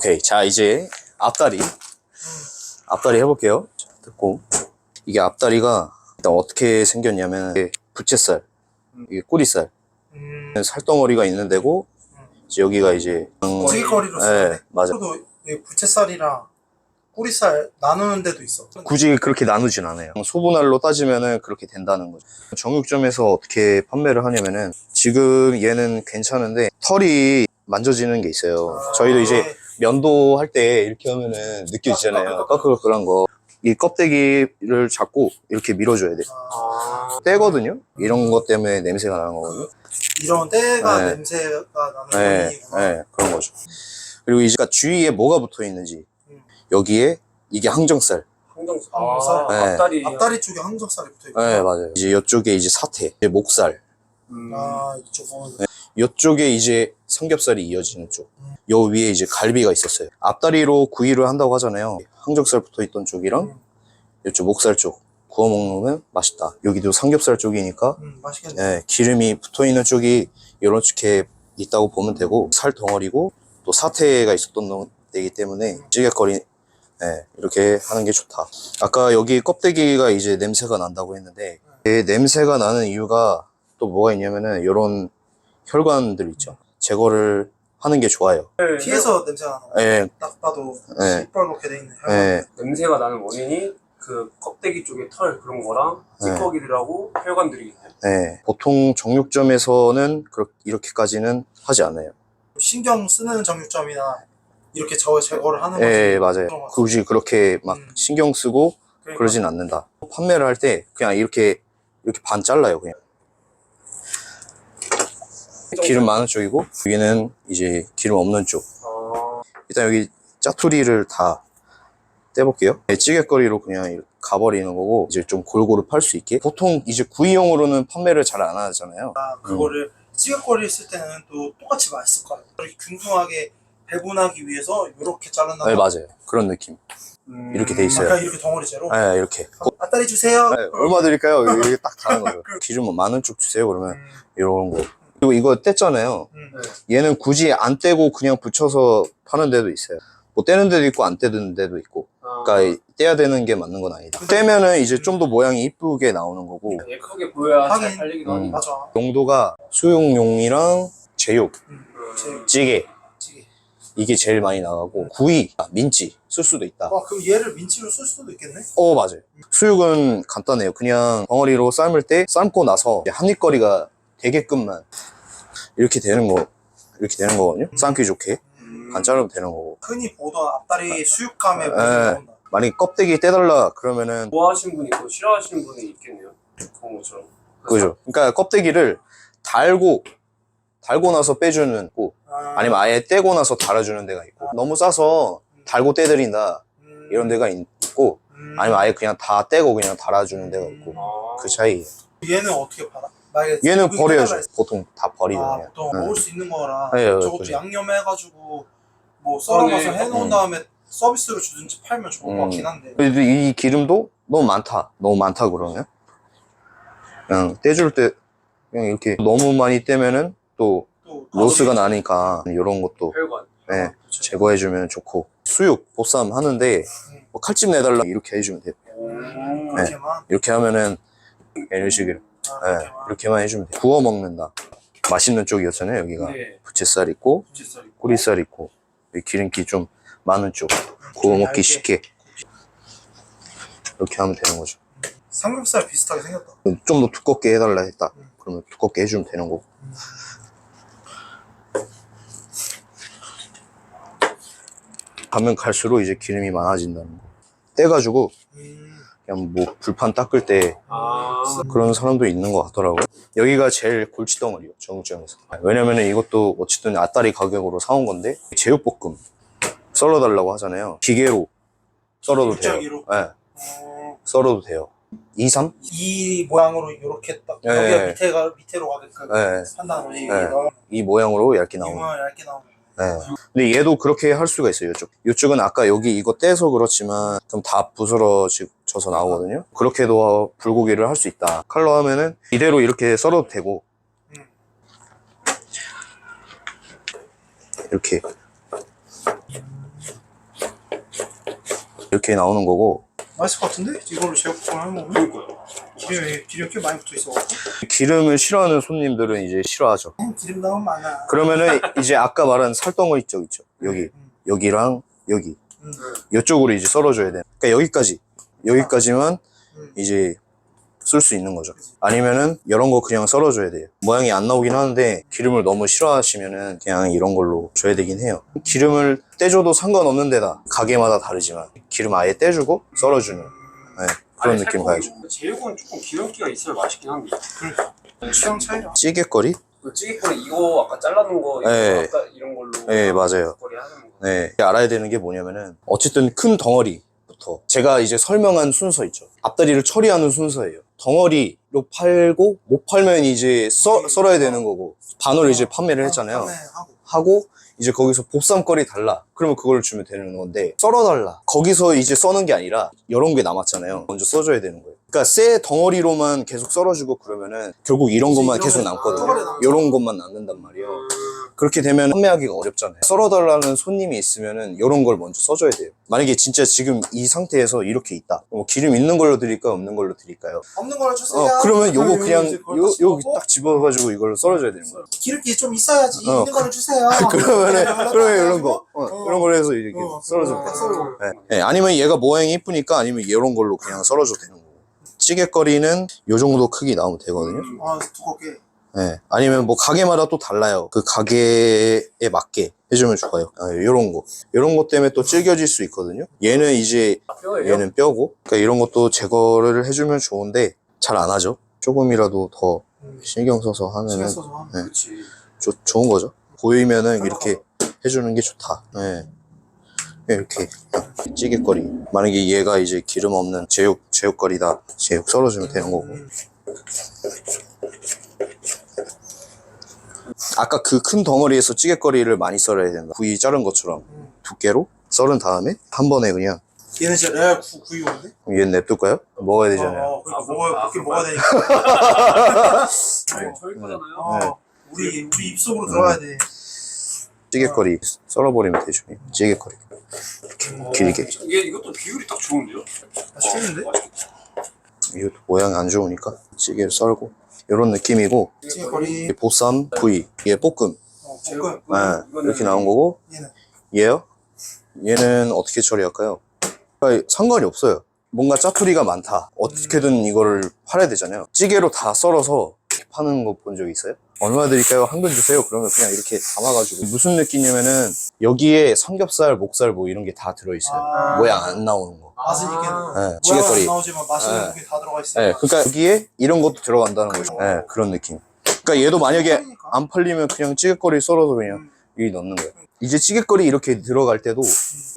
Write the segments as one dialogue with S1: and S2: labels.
S1: 오케이. 자, 이제 앞다리. 앞다리 해볼게요. 자, 듣고. 이게 앞다리가 일단 어떻게 생겼냐면, 이게 부채살, 이게 꼬리살,
S2: 음,
S1: 살덩어리가 있는 데고, 이제 여기가 이제.
S2: 찌개거리로
S1: 네,
S2: 쓰는데
S1: 맞아.
S2: 저도 이 부채살이랑 꼬리살 나누는 데도 있어.
S1: 굳이 그렇게 나누진 않아요. 소분할로 따지면은 그렇게 된다는 거죠. 정육점에서 어떻게 판매를 하냐면은 지금 얘는 괜찮은데 털이 만져지는 게 있어요. 저희도 이제 면도 할 때 이렇게 하면은 느껴지잖아요. 까끌까끌한 거. 이 껍데기를 잡고 이렇게 밀어줘야 돼.
S2: 아,
S1: 때거든요? 이런 것 때문에 냄새가 나는 거거든요.
S2: 이런 때가
S1: 네.
S2: 냄새가 나는
S1: 네,
S2: 원인이구나.
S1: 네, 그런 거죠. 그리고 이제 주위에 뭐가 붙어 있는지
S2: 음.
S1: 여기에 이게 항정살.
S3: 항정
S2: 항정살?
S3: 아,
S1: 네.
S3: 앞다리
S2: 앞다리 쪽에 항정살이 붙어 있고.
S1: 네, 맞아요. 이제 이쪽에 이제 사태, 이제 목살.
S3: 음.
S2: 아 이쪽은
S1: 이쪽에 이제 삼겹살이 이어지는 쪽. 요 위에 이제 갈비가 있었어요. 앞다리로 구이를 한다고 하잖아요. 항정살 붙어 있던 쪽이랑 이쪽 목살 쪽 구워 먹으면 맛있다. 여기도 삼겹살 쪽이니까
S2: 음, 맛있겠네.
S1: 예, 기름이 붙어 있는 쪽이 이렇게 있다고 보면 되고 살 덩어리고 또 사태가 있었던 데이기 때문에 찌개거리 예, 이렇게 하는 게 좋다. 아까 여기 껍데기가 이제 냄새가 난다고 했는데 이 냄새가 나는 이유가 또 뭐가 있냐면은 이런 혈관들 있죠. 제거를 하는 게 좋아요.
S2: 피해서 냄새가 나는 거.
S1: 예,
S2: 딱 봐도
S1: 네.
S2: 시뻘겋게 돼 있네.
S1: 예,
S3: 냄새가 나는 원인이 그 껍데기 쪽에 털 그런 거랑
S1: 네.
S3: 찌꺼기들하고 혈관들이
S1: 예. 보통 정육점에서는 그렇- 이렇게까지는 하지 않아요.
S2: 신경 쓰는 정육점이나 이렇게 저 제거를 하는 거지.
S1: 예, 맞아요.
S2: 그런 거 같아.
S1: 굳이 그렇게 막
S2: 음.
S1: 신경 쓰고
S2: 그러니까
S1: 그러진 않는다. 판매를 할 때 그냥 이렇게 이렇게 반 잘라요 그냥. 기름 많은 쪽이고 여기는 이제 기름 없는 쪽.
S3: 아,
S1: 일단 여기 짜투리를 다 떼볼게요. 네, 찌개거리로 그냥 가버리는 거고 이제 좀 골고루 팔 수 있게. 보통 이제 구이용으로는 판매를 잘 안 하잖아요.
S2: 그거를 찌개거리 쓸 때는 또 똑같이 맛있을 거예요. 이렇게 균등하게 배분하기 위해서 이렇게 자른다.
S1: 네 맞아요. 그런 느낌.
S3: 음.
S1: 이렇게 돼 있어요.
S2: 이렇게 덩어리째로.
S1: 네 이렇게.
S2: 앞다리 주세요.
S1: 네, 얼마 드릴까요? 이게 딱 다는 거죠. 기름 많은 쪽 주세요 그러면
S2: 음,
S1: 이런 거. 그리고 이거 뗐잖아요.
S2: 음.
S3: 네.
S1: 얘는 굳이 안 떼고 그냥 붙여서 파는 데도 있어요. 뭐 떼는 데도 있고 안 떼는 데도 있고.
S3: 아,
S1: 그러니까 떼야 되는 게 맞는 건 아니다. 떼면은 이제 좀 더 모양이 이쁘게 나오는 거고
S3: 예, 크게 보여야 잘
S2: 하긴.
S3: 팔리기도
S1: 음.
S3: 하니까.
S2: 맞아.
S1: 용도가 수육용이랑 제육,
S2: 음,
S3: 음.
S2: 제
S1: 찌개
S2: 찌개.
S1: 이게 제일 많이 나가고 구이, 아, 민찌 쓸 수도 있다.
S2: 와 그럼 얘를 민치로 쓸 수도 있겠네.
S1: 어 맞아요. 수육은 간단해요. 그냥 덩어리로 삶을 때 삶고 나서 이제 한입거리가 되게끔만 이렇게 되는 거 이렇게 되는 거거든요. 좋게
S3: 음.
S1: 안 자르면 되는 거고.
S2: 흔히 보던 앞다리 수육감에
S1: 네.
S2: 보인다.
S1: 만약에 껍데기 떼달라 그러면은
S3: 좋아하시는 분이 있고 싫어하시는 분이 있겠네요. 그런 것처럼.
S1: 그죠. 그러니까 껍데기를 달고 달고 나서 빼주는 고
S2: 아,
S1: 아니면 아예 떼고 나서 달아주는 데가 있고 너무 싸서 달고 떼드린다
S2: 음,
S1: 이런 데가 있고
S2: 음.
S1: 아니면 아예 그냥 다 떼고 그냥 달아주는 데가 있고
S3: 아,
S1: 그 차이.
S2: 얘는 어떻게 팔아? 만약에
S1: 얘는 버려야죠.
S2: 해달라 했-
S1: 보통 다 버리죠.
S2: 아,
S1: 그냥.
S2: 보통
S1: 네.
S2: 먹을 수 있는 거라
S1: 네, 네,
S2: 저것도
S1: 그죠.
S2: 양념해가지고 뭐 썰어놔서
S3: 그러네.
S2: 해놓은
S1: 음.
S2: 다음에 서비스로 주든지 팔면 좋을 것
S1: 음.
S2: 같긴 한데
S1: 근데 이 기름도 너무 많다. 너무 많다 그러면 그냥 떼줄 때 그냥 이렇게 너무 많이 떼면은 또
S2: 또
S1: 로스가 나니까 이런 것도
S3: 혈관.
S1: 네,
S2: 그쵸.
S1: 제거해주면 좋고 수육 보쌈 하는데
S2: 음.
S1: 뭐 칼집 내달라 이렇게 해주면 돼요.
S3: 음.
S1: 네.
S2: 이렇게만
S1: 이렇게 하면은 이런 식으로
S2: 아,
S1: 네,
S2: 이렇게만
S1: 해주면 돼요. 구워 먹는다. 맛있는 쪽이었잖아요 여기가
S3: 네.
S1: 부채살 있고
S2: 부채살 있고
S1: 꼬리살 있고 여기 기름기 좀 많은 쪽 구워 먹기
S2: 얇게.
S1: 쉽게 이렇게 하면 되는 거죠.
S2: 삼겹살 비슷하게 생겼다
S1: 좀 더 두껍게 해달라 했다.
S2: 음.
S1: 그러면 두껍게 해주면 되는 거고. 가면 갈수록 이제 기름이 많아진다는 거. 떼가지고
S2: 음,
S1: 그냥 뭐 불판 닦을 때
S3: 아,
S1: 그런 사람도 있는 것 같더라고요. 여기가 제일 골치덩어리요, 정육점에서. 왜냐면은 이것도 어쨌든 앞다리 가격으로 사온 건데 제육볶음 썰어달라고 하잖아요. 기계로 썰어도 돼요. 네,
S2: 어,
S1: 썰어도 돼요. 2, 3?
S2: 이 모양으로 이렇게 딱
S1: 네.
S2: 여기가 밑에가 밑으로 가게끔
S1: 네.
S2: 거지
S1: 네.
S2: 이
S1: 모양으로 얇게
S2: 이
S1: 나오는
S2: 얇게 나오는
S1: 네. 근데 얘도 그렇게 할 수가 있어요, 이쪽. 이쪽은 아까 여기 이거 떼서 그렇지만 좀다 부스러 져서 나오거든요. 그렇게도 불고기를 할 수 있다. 칼로 하면은 이대로 이렇게 썰어도 되고,
S2: 음.
S1: 이렇게. 이렇게 나오는 거고
S2: 맛있을 것 같은데? 이걸로 제육볶음 하면
S3: 그러니까요.
S2: 기름에 기름이 꽤 많이 붙어 있어.
S1: 기름을 싫어하는 손님들은 이제 싫어하죠.
S2: 기름 나오면 많아.
S1: 그러면은 이제 아까 말한 살덩어리 쪽 있죠. 여기
S2: 음.
S1: 여기랑 여기
S2: 음.
S1: 이쪽으로 이제 썰어줘야 돼. 그러니까 여기까지 여기까지만
S2: 음.
S1: 이제 쓸 수 있는 거죠. 아니면은 이런 거 그냥 썰어줘야 돼요. 모양이 안 나오긴 하는데 기름을 너무 싫어하시면은 그냥 이런 걸로 줘야 되긴 해요. 기름을 떼줘도 상관없는 데다 가게마다 다르지만 기름 아예 떼주고 썰어주는 네, 그런
S3: 아니,
S1: 느낌. 가야죠.
S3: 제육은 조금 기름기가 있어야 맛있긴 한데.
S2: 취향 차이라.
S1: 찌개거리?
S3: 그 찌개거리 이거 아까 잘라놓은 거
S1: 네.
S3: 아까 이런 걸로.
S1: 네, 맞아요.
S3: 거리 하는 거.
S1: 네, 알아야 되는 게 뭐냐면은 어쨌든 큰 덩어리 부터 제가 이제 설명한 순서 있죠. 앞다리를 처리하는 순서예요. 덩어리로 팔고 못 팔면 이제 써, 썰어야 되는 거고 반으로 이제 판매를 했잖아요.
S2: 네,
S1: 하고. 이제 거기서 봅쌈거리 달라. 그러면 그걸 주면 되는 건데 썰어달라. 거기서 이제 써는 게 아니라 이런 게 남았잖아요. 먼저 써줘야 되는 거예요. 그러니까 새 덩어리로만 계속 썰어주고 그러면은 결국 이런 것만 계속 남거든요. 이런 것만 남는단 말이에요. 그렇게 되면 판매하기가 어렵잖아요. 썰어달라는 손님이 있으면은 이런 걸 먼저 써줘야 돼요. 만약에 진짜 지금 이 상태에서 이렇게 있다. 뭐 기름 있는 걸로 드릴까요? 없는 걸로 드릴까요?
S2: 없는 걸로 주세요.
S1: 어, 그러면 요거 그냥 요,
S2: 다
S1: 여기 딱 집어가지고 이걸로 썰어줘야 되는 거예요.
S2: 기름기 좀 있어야지.
S1: 어,
S2: 있는 걸로 주세요.
S1: 그러면은,
S2: 그러면
S1: 그러면 이런 거. 어,
S2: 어.
S1: 이런 걸 해서 이렇게
S2: 어, 딱
S1: 돼요.
S2: 썰고.
S1: 네. 네, 아니면 얘가 모양이 이쁘니까 아니면 이런 걸로 그냥 썰어줘도 되는 거고. 찌개거리는 요 정도 크기 나오면 되거든요.
S2: 아, 두껍게.
S1: 네. 아니면 뭐 가게마다 또 달라요. 그 가게에 맞게 해주면 좋아요. 아, 요런 거. 요런 것 때문에 또 질겨질 수 있거든요. 얘는 이제
S3: 아, 뼈예요?
S1: 얘는 뼈고. 그러니까 이런 것도 제거를 해주면 좋은데 잘 안 하죠. 조금이라도 더
S2: 음.
S1: 신경 써서 하면은
S2: 써서 하면.
S1: 네.
S3: 그렇지.
S1: 좋- 좋은 거죠. 보이면은 이렇게 해주는 게 좋다. 네. 이렇게 찌개거리. 만약에 얘가 이제 기름 없는 제육 제육거리다. 제육 썰어주면 되는 거고.
S2: 음.
S1: 아까 그 큰 덩어리에서 찌개거리를 많이 썰어야 된다. 구이 자른 것처럼
S2: 음.
S1: 두께로 썰은 다음에 한 번에 그냥
S2: 얘는 진짜 레알 구, 구이용인데?
S1: 얘는 냅둘까요? 먹어야 되잖아요.
S2: 어, 그러니까
S3: 아,
S2: 먹어야,
S3: 아,
S2: 그렇게
S3: 그럼
S2: 먹어야 되니까.
S3: 아니, 저희 거잖아요.
S2: 어, 우리, 우리 입속으로 들어가야 돼.
S1: 찌개거리 썰어버리면 되죠. 찌개거리.
S2: 어,
S1: 길게.
S3: 이게 이것도 비율이 딱 좋은데요?
S2: 맛있겠는데?
S1: 이것도 모양이 안 좋으니까 찌개를 썰고 이런 느낌이고 이게 보쌈, 구이, 이게 볶음.
S2: 어,
S1: 네, 이렇게 나온 거고
S2: 얘는.
S1: 얘요? 얘는 어떻게 처리할까요? 그러니까 상관이 없어요. 뭔가 짜투리가 많다. 어떻게든 이거를 팔아야 되잖아요. 찌개로 다 썰어서 파는 거 본 적 있어요? 얼마 드릴까요? 한 근 주세요. 그러면 그냥 이렇게 담아가지고 무슨 느낌이냐면은 여기에 삼겹살, 목살 뭐 이런 게 다 들어있어요.
S2: 아.
S1: 모양 안 나오는 거.
S2: 맛은 이게
S1: 네,
S2: 모양은 안
S1: 찌개거리.
S2: 나오지만 맛있는
S1: 네.
S2: 고기 다 들어가 있어요.
S1: 네, 그러니까 여기에 이런 것도 들어간다는 거죠. 네, 그런 느낌. 그러니까 얘도 만약에 안 팔리면 그냥 찌개거리 썰어서 그냥
S2: 음.
S1: 여기 넣는 거예요. 이제 찌개거리 이렇게 들어갈 때도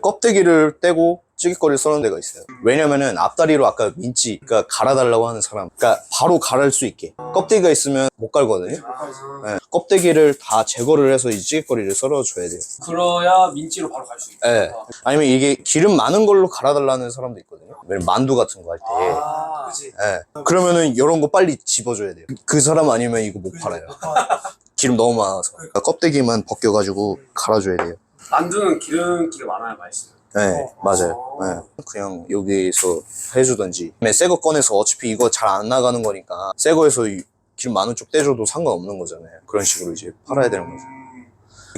S1: 껍데기를 떼고 찌개거리를 써는 데가 있어요. 왜냐면은 앞다리로 아까 민지, 그러니까 갈아달라고 하는 사람, 그러니까 바로 갈을 수 있게. 껍데기가 있으면 못 갈거든요.
S3: 아,
S1: 네, 껍데기를 다 제거를 해서 이 찌개거리를 썰어줘야 돼요.
S3: 그래야 민지로 바로 갈 수 있다.
S1: 네. 아니면 이게 기름 많은 걸로 갈아달라는 사람도 있거든요. 왜냐면 만두 같은 거 할 때.
S2: 아.
S1: 예. 그러면은 이런 거 빨리 집어줘야 돼요. 그 사람 아니면 이거 못. 팔아요.
S2: 아,
S1: 기름 너무 많아서. 그러니까 껍데기만 벗겨가지고 갈아줘야 돼요.
S3: 만두는 기름기가 많아야 맛있어요.
S1: 네,
S2: 어.
S1: 맞아요.
S3: 어.
S1: 네. 그냥 여기서 해주던지. 새거 꺼내서 어차피 이거 잘 안 나가는 거니까 새 거에서 이 기름 많은 쪽 떼줘도 상관없는 거잖아요. 그런 식으로 이제 팔아야 되는 거죠.
S3: 음,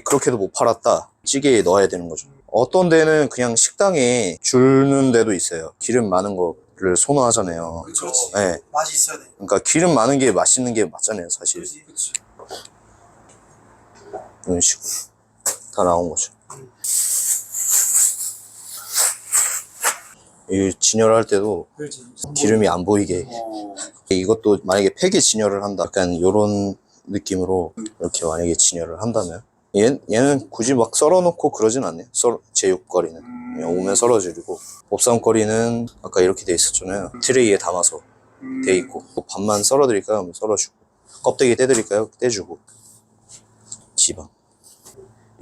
S1: 그렇게도 못 팔았다. 찌개에 넣어야 되는 거죠. 어떤 데는 그냥 식당에 주는 데도 있어요. 기름 많은 거를 선호하잖아요.
S2: 그렇지.
S1: 네.
S2: 맛이 있어야 돼.
S1: 그러니까 기름 많은 게 맛있는 게 맞잖아요, 사실.
S2: 그지.
S1: 이런 식으로 다 나온 거죠. 이 진열을 할 때도. 기름이 안 보이게.
S3: 어,
S1: 이것도 만약에 팩에 진열을 한다. 약간 이런 느낌으로 이렇게 만약에 진열을 한다면. 얘, 얘는 굳이 막 썰어놓고 그러진 않네요. 썰, 제육거리는. 그냥 오면 썰어주고. 봅쌈거리는 아까 이렇게 돼 있었잖아요. 트레이에 담아서
S3: 음,
S1: 돼 있고. 뭐 반만 썰어드릴까요? 썰어주고. 껍데기 떼드릴까요? 떼주고. 지방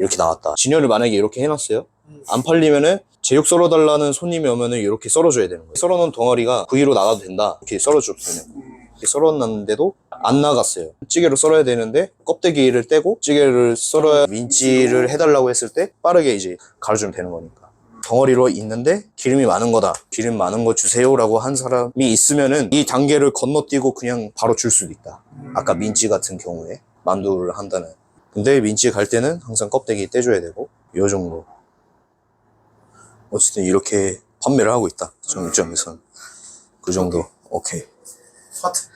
S1: 이렇게 나왔다 진열을 만약에 이렇게 해놨어요
S2: 음.
S1: 안 팔리면은 제육 썰어달라는 손님이 오면은 이렇게 썰어줘야 되는 거예요 썰어놓은 덩어리가 구이로 나가도 된다 이렇게 썰어줘도 되는 거예요 썰어놨는데도 안 나갔어요 찌개로 썰어야 되는데 껍데기를 떼고 찌개를 썰어야 민지를 해달라고 했을 때 빠르게 이제 갈아주면 되는 거니까 덩어리로 있는데 기름이 많은 거다. 기름 많은 거 주세요라고 한 사람이 있으면은 이 단계를 건너뛰고 그냥 바로 줄 수도 있다. 아까 민지 같은 경우에 만두를 한다는. 근데 민지 갈 때는 항상 껍데기 떼줘야 되고 요 정도. 어쨌든 이렇게 판매를 하고 있다. 정점에서는 그 정도. 오케이.
S2: 파트